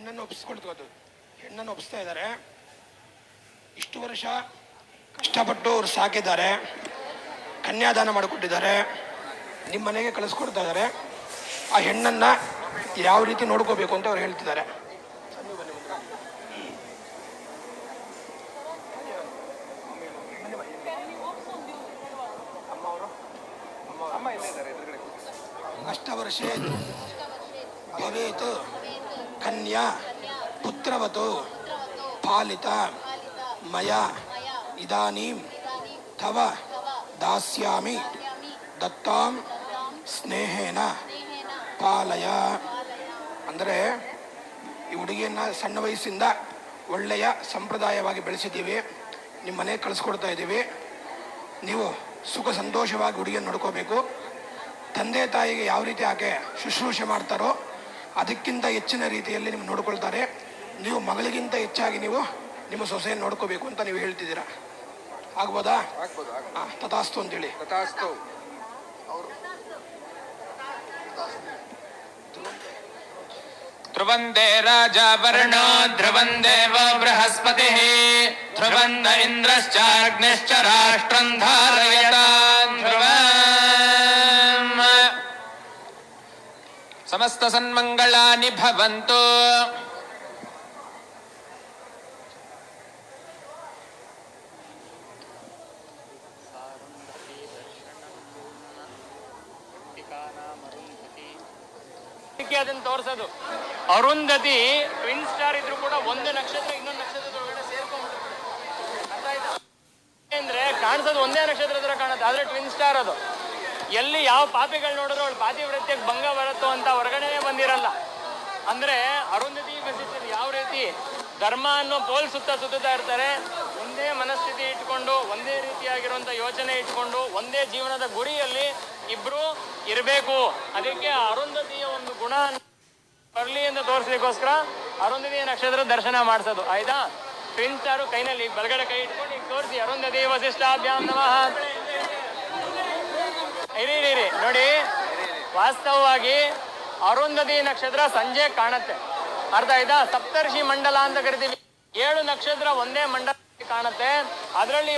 ಹೆಣ್ಣನ್ನು ಒಪ್ಪಿಸ್ಕೊಳ್ತು ಹೆಣ್ಣನ್ನು ಒಪ್ಪಿಸ್ತಾ ಇದ್ದಾರೆ. ಇಷ್ಟು ವರ್ಷ ಕಷ್ಟಪಟ್ಟು ಅವ್ರು ಸಾಕಿದ್ದಾರೆ. ಕನ್ಯಾದಾನ ಮಾಡಿಕೊಟ್ಟಿದ್ದಾರೆ. ನಿಮ್ಮ ಮನೆಗೆ ಕಳಿಸ್ಕೊಡ್ತಾ ಇದ್ದಾರೆ. ಆ ಹೆಣ್ಣನ್ನು ಯಾವ ರೀತಿ ನೋಡ್ಕೋಬೇಕು ಅಂತ ಅವ್ರು ಹೇಳ್ತಿದ್ದಾರೆ. ಅಷ್ಟ ವರ್ಷ ಭವೇತ್ ಕನ್ಯಾ, ಪುತ್ರವತು, ಪಾಲಿತ, ಮಯ, ಇದಾನೀಂ ತವ ದಾಸ್ಯಾಮಿ, ದತ್ತಾಂ, ಸ್ನೇಹೇನ, ಪಾಲಯ. ಅಂದರೆ ಈ ಹುಡುಗಿಯನ್ನು ಸಣ್ಣ ವಯಸ್ಸಿಂದ ಒಳ್ಳೆಯ ಸಂಪ್ರದಾಯವಾಗಿ ಬೆಳೆಸಿದ್ದೀವಿ. ನಿಮ್ಮ ಮನೆಗೆ ಕಳಿಸ್ಕೊಡ್ತಾ ಇದ್ದೀವಿ. ನೀವು ಸುಖ ಸಂತೋಷವಾಗಿ ಹುಡುಗಿಯನ್ನು ನೋಡ್ಕೋಬೇಕು. ತಂದೆ ತಾಯಿಗೆ ಯಾವ ರೀತಿ ಆಕೆ ಶುಶ್ರೂಷೆ ಮಾಡ್ತಾರೋ ಅದಕ್ಕಿಂತ ಹೆಚ್ಚಿನ ರೀತಿಯಲ್ಲಿ ನಿಮ್ಗೆ ನೋಡ್ಕೊಳ್ತಾರೆ. ನೀವು ಮಗಳಿಗಿಂತ ಹೆಚ್ಚಾಗಿ ನೀವು ನಿಮ್ಮ ಸೊಸೆಯನ್ನು ನೋಡ್ಕೋಬೇಕು ಅಂತ ನೀವು ಹೇಳ್ತಿದ್ದೀರಾ? ಆಗ್ಬೋದಾ? ಹಾಂ ತಥಾಸ್ತು ಅಂತೇಳಿ. ತಥಾಸ್ತು. ಧ್ರುವಂದೇ ರಾಜ ವರ್ಣೋ ಧ್ರುವಂ ದೇವ ಬೃಹಸ್ಪತಿ. ಧ್ರುವಂದ ಇಂದ್ರಶ್ಚಾಗ್ನಿಶ್ಚ ರಾಷ್ಟ್ರಂ ಧಾರಯತ ಧ್ರುವಂ ಸಮಸ್ತ ಸನ್ಮಂಗಳಾನಿ ಭವಂತು. ಅದನ್ನ ತೋರ್ಸೋದು. ಅರುಂಧತಿ ಟ್ವಿನ್ ಸ್ಟಾರ್ ಇದ್ರು ಕೂಡ ಒಂದು ನಕ್ಷತ್ರ ಇನ್ನೊಂದು ನಕ್ಷತ್ರದೊಳಗಡೆ ಸೇರ್ಕೊಂಡ್ಬಿಡುತ್ತೆ ಅರ್ಥ ಆಯ್ತಾ? ಅಂದ್ರೆ ಕಾಣಿಸೋದು ಒಂದೇ ನಕ್ಷತ್ರ ಹತ್ರ ಕಾಣುತ್ತೆ, ಆದ್ರೆ ಟ್ವಿನ್ ಸ್ಟಾರ್ ಅದು. ಎಲ್ಲಿ ಯಾವ ಪಾಪಿಗಳು ನೋಡಿದ್ರು ಅವಳು ಪಾತಿವ್ರತ್ಯಕ್ಕೆ ಭಂಗ ಬರುತ್ತೋ ಅಂತ ಹೊರಗಡೆನೆ ಬಂದಿರಲ್ಲ. ಅಂದ್ರೆ ಅರುಂಧತಿ ಮೆಸೇಜ್ ಯಾವ ರೀತಿ ಧರ್ಮ ಅನ್ನೋ ಪೋಲ್ ಸುತ್ತ ಸುತ್ತಾ ಇರ್ತಾರೆ, ಒಂದೇ ಮನಸ್ಥಿತಿ ಇಟ್ಕೊಂಡು, ಒಂದೇ ರೀತಿಯಾಗಿರುವಂತ ಯೋಚನೆ ಇಟ್ಕೊಂಡು, ಒಂದೇ ಜೀವನದ ಗುರಿಯಲ್ಲಿ ಇಬ್ರು ಇರಬೇಕು. ಅದಕ್ಕೆ ಅರುಂಧತಿಯ ಒಂದು ಗುಣ ಬರಲಿ ಅಂತ ತೋರಿಸ್ಲಿಕ್ಕೋಸ್ಕರ ಅರುಂಧತಿಯ ನಕ್ಷತ್ರ ದರ್ಶನ ಮಾಡಿಸೋದು, ಆಯ್ತಾ? ಟ್ವಿನ್ ಸ್ಟಾರು ಕೈನಲ್ಲಿ ಬಲಗಡೆ ಕೈ ಇಟ್ಕೊಂಡು ಈಗ ತೋರಿಸಿ, ಅರುಂಧತಿ ವಸಿಷ್ಠಾಭ್ಯಾಮ್ ನಮಃ ವಾಸ್ತವವಾಗಿ ಅರುಂಧತಿ ನಕ್ಷತ್ರ ಸಂಜೆ ಕಾಣುತ್ತೆ. ಅರ್ಥ ಆಯ್ತಾ ಸಪ್ತರ್ಷಿ ಮಂಡಲ ಅಂತ ಕರಿತೀವಿ. ಏಳು ನಕ್ಷತ್ರ ಒಂದೇ ಮಂಡಲ ಕಾಣುತ್ತೆ. ಅದರಲ್ಲಿ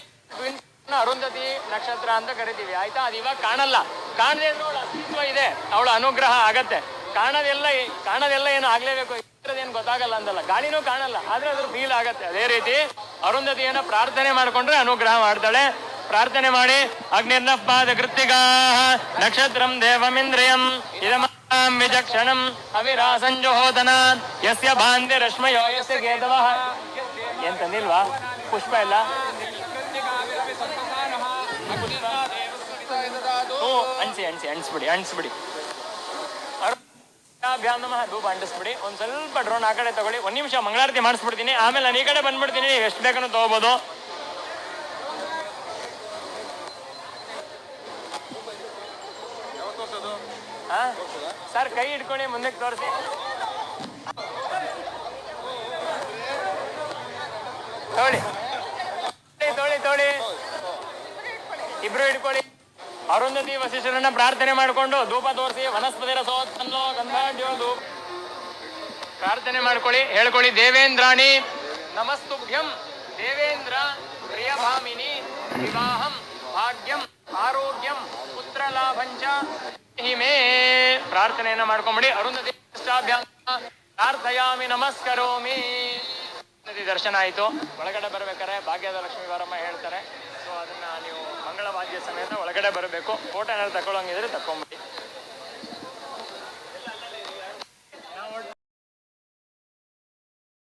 ಅರುಂಧತಿ ನಕ್ಷತ್ರ ಅಂತ ಕರಿತೀವಿ. ಆಯ್ತಾ? ಅದು ಇವಾಗ ಕಾಣಲ್ಲ. ಕಾಣದೆ ಅವಳ ಅಸ್ತಿತ್ವ ಇದೆ. ಅವಳ ಅನುಗ್ರಹ ಆಗತ್ತೆ. ಕಾಣದೆಲ್ಲ ಕಾಣದೆಲ್ಲ ಏನು ಆಗ್ಲೇಬೇಕು? ಏನು ಗೊತ್ತಾಗಲ್ಲ ಅಂದಲ್ಲ. ಗಾಳಿನೂ ಕಾಣಲ್ಲ. ಆದ್ರೆ ಅದ್ರ ಫೀಲ್ ಆಗತ್ತೆ. ಅದೇ ರೀತಿ ಅರುಂಧತಿಯನ್ನ ಪ್ರಾರ್ಥನೆ ಮಾಡ್ಕೊಂಡ್ರೆ ಅನುಗ್ರಹ ಮಾಡ್ತಾಳೆ. ಪ್ರಾರ್ಥನೆ ಮಾಡಿ ಅಗ್ನಿರ್ನಪಾದ ಕೃತ್ತಿಗಾ ನಕ್ಷತ್ರಂ ದೇವಮಿಂದ್ರಿಯಂ ಇದಮ ವಿಚಕ್ಷಣಂ ಅವಿರಾಸಂಜುಹೋದನ ಯಸ್ಯ ಭಾಂತಿ ರಶ್ಮಯೋ ಯಸ್ಯ ಗೇದವ ಏನ್ ತಂದಿಲ್ವಾ ಪುಷ್ಪ ಇಲ್ಲ? ಅಣಿಸಿ ಅಣಿಸಿ ಅಣಿಸ್ಬಿಡಿ ಅಣಿಸ್ಬಿಡಿ ಧೂಪ ಅಂಟಿಸ್ಬಿಡಿ. ಒಂದ್ ಸ್ವಲ್ಪ ಡ್ರೋನ್ ಆ ಕಡೆ ತಗೊಳ್ಳಿ. ಒಂದ್ ನಿಮಿಷ ಮಂಗಳಾರತಿ ಮಾಡಿಸ್ಬಿಡ್ತೀನಿ. ಆಮೇಲೆ ನಾನು ಈ ಕಡೆ ಬಂದ್ಬಿಡ್ತೀನಿ. ಎಷ್ಟು ಬೇಕನ್ನು ತಗೋಬಹುದು ಸರ್, ಕೈ ಹಿಡ್ಕೊಂಡು ಮುಂದಕ್ಕೆ ತೋರಿಸಿ. ತೋಳಿ. ತೋಳಿ ತೋಳಿ ಇಬ್ರು ಹಿಡ್ಕೊಳ್ಳಿ. ಅರುಂಧತಿ ವಸಿಷ್ಠರನ್ನ ಪ್ರಾರ್ಥನೆ ಮಾಡಿಕೊಂಡು ಧೂಪ ತೋರಿಸಿ ವನಸ್ಪತಿ ರಸೋತ್ಪನ್ನೋ ಗಂಧಾಢ್ಯೋ ಧೂಪ. ಪ್ರಾರ್ಥನೆ ಮಾಡ್ಕೊಳ್ಳಿ. ಹೇಳ್ಕೊಳ್ಳಿ, ದೇವೇಂದ್ರಾಣಿ ನಮಸ್ತುಭ್ಯಂ. ದೇವೇಂದ್ರ ಪ್ರಿಯಭಾಮಿನಿ ವಿವಾಹಂ. ಭಾಗ್ಯಂ ಆರೋಗ್ಯಂ ಪುತ್ರ ಲಾಭಂಚ ಹಿಮೇ ಪ್ರಾರ್ಥನೆಯನ್ನ ಮಾಡ್ಕೊಂಬಿಡಿ. ಅರುಂಧತಿ ಪ್ರಾರ್ಥಯಾಮಿ ನಮಸ್ಕರೋಮಿ. ನದಿ ದರ್ಶನ ಆಯಿತು. ಒಳಗಡೆ ಬರ್ಬೇಕಾರೆ ಭಾಗ್ಯದ ಲಕ್ಷ್ಮೀ ವಾರಮ್ಮ ಹೇಳ್ತಾರೆ. ಸೊ ಅದನ್ನ ನೀವು ಮಂಗಳವಾದ್ಯ ಸಮೇತ ಒಳಗಡೆ ಬರಬೇಕು. ಫೋಟೋ ಏನಾದ್ರು ತಗೊಳ್ಳೋಂಗಿದ್ರೆ ತಕೊಂಬಿಡಿ